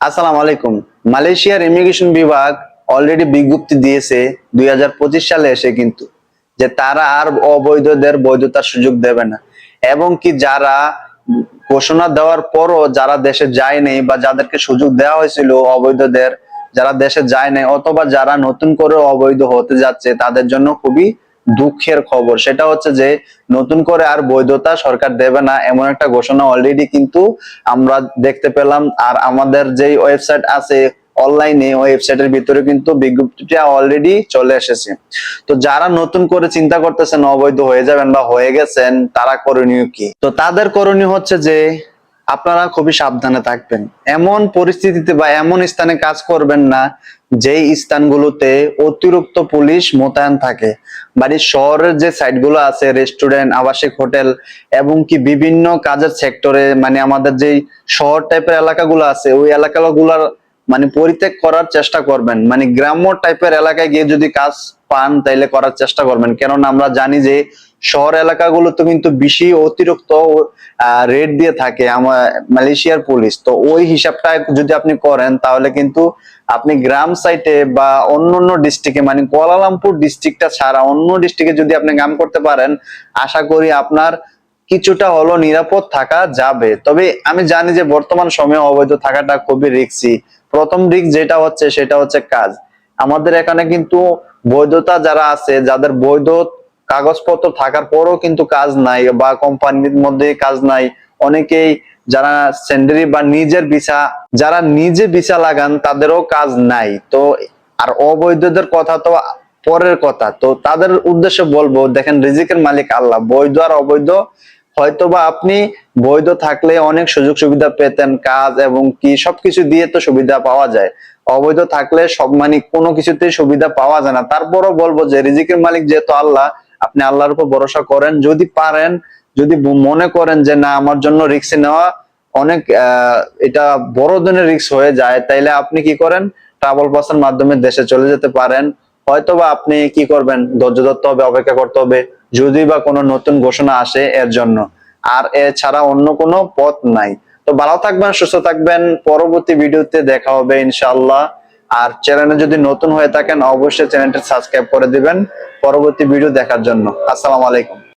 আসসালামু আলাইকুম। মালয়েশিয়ার ইমিগ্রেশন বিভাগ অলরেডি বিজ্ঞপ্তি দিয়েছে দুই হাজার পঁচিশ সালে এসে কিন্তু যে তারা আর অবৈধদের বৈধতার সুযোগ দেবে না। এবং কি যারা ঘোষণা দেওয়ার পরও যারা দেশে যায়নি বা যাদেরকে সুযোগ দেওয়া হয়েছিল অবৈধদের, যারা দেশে যায় নাই অথবা যারা নতুন করে অবৈধ হতে যাচ্ছে, তাদের জন্য খুবই দুঃখের খবর। সেটা হচ্ছে যে, নতুন করে আর বৈধতা সরকার দেবে না, এমন একটা ঘোষণা অলরেডি কিন্তু আমরা দেখতে পেলাম। আর আমাদের যে ওয়েবসাইট আছে অনলাইনে ওয়েবসাইটের ভিতরে কিন্তু বিজ্ঞপ্তিটা অলরেডি চলে এসেছে। তো যারা নতুন করে চিন্তা করতেছেন, অবৈধ হয়ে যাবেন বা হয়ে গেছেন, তারা করণীয় কি? তো তাদের করণীয় হচ্ছে যে আপনারা খুবই সাবধানে থাকবেন। এমন পরিস্থিতিতে বা এমন স্থানে কাজ করবেন না, যেই স্থানগুলোতে অতিরিক্ত পুলিশ মোতায়েন থাকে। বাড়ির শহরের যে সাইটগুলো আছে, রেস্টুরেন্ট, আবাসিক হোটেল এবং কি বিভিন্ন কাজের সেক্টরে মানে আমাদের যেই শহর টাইপের এলাকাগুলো আছে, ওই এলাকাগুলোর মানে পরিত্যাগ করার চেষ্টা করবেন। মানে গ্রাম্য টাইপের এলাকায় গিয়ে যদি কাজ পান, তাইলে করার চেষ্টা করবেন। কেননা আমরা জানি যে, শহর এলাকাগুলোতে কিন্তু বেশি অতিরিক্ত রেট দিয়ে থাকে আমার মালয়েশিয়ার পুলিশ। তো ওই হিসাবটা যদি আপনি করেন, তাহলে কিন্তু আপনি গ্রাম সাইটে বা অন্য অন্য ডিস্ট্রিক্টে মানে কুয়ালালামপুর ডিস্ট্রিক্টটা ছাড়া অন্য ডিস্ট্রিক্টে যদি আপনি কাম করতে পারেন, আশা করি আপনার কিছুটা হলো নিরাপদ থাকা যাবে। তবে আমি জানি যে, বর্তমান সময়ে অবৈধ থাকাটা খুবই রিক্সি প্রথম রিক্স যেটা হচ্ছে, সেটা হচ্ছে কাজ। আমাদের এখানে কিন্তু বৈধতা যারা আছে, যাদের বৈধ কাগজপত্র থাকার পরও কিন্তু কাজ নাই বা কোম্পানির মধ্যে কাজ নাই। অনেকেই যারা সেন্ডারি বা নিজের ভিসা, যারা নিজে ভিসা লাগান, তাদেরও কাজ নাই। তো, আর অবৈধদের কথা তো পরের কথা। তো তাদের উদ্দেশ্যে বলব, দেখেন রিজিকের মালিক আল্লাহ, বৈধ আর অবৈধ হয়তোবা আপনি বৈধ থাকলে অনেক সুযোগ সুবিধা পেতেন, কাজ এবং কি সবকিছু দিয়ে তো সুবিধা পাওয়া যায়। অবৈধ থাকলে সব মানে কোনো কিছুতেই সুবিধা পাওয়া যায় না। তারপরও বলব যে রিজিকের মালিক যেহেতু আল্লাহ, আপনি আল্লাহর উপর ভরসা করেন। যদি পারেন, যদি মনে করেন যে না, আমার জন্য রিক্স নেওয়া অনেক এটা বড় ধরনের রিক্স হয়ে যায়, তাইলে আপনি কি করেন? ট্রাভেল পাসের মাধ্যমে দেশে চলে যেতে পারেন। হয়তোবা আপনি কি করবেন? ধৈর্য ধরতে হবে, অপেক্ষা করতে হবে যদি বা কোনো নতুন ঘোষণা আসে এর জন্য। আর এ ছাড়া অন্য কোনো পথ নাই। তো ভালো থাকবেন, সুস্থ থাকবেন। পরবর্তী ভিডিওতে দেখা হবে ইনশাআল্লাহ। আর চ্যানেলে যদি নতুন হয়ে থাকেন, অবশ্যই চ্যানেলটি সাবস্ক্রাইব করে দিবেন। পরবর্তী ভিডিও দেখার জন্য। আসসালামু আলাইকুম।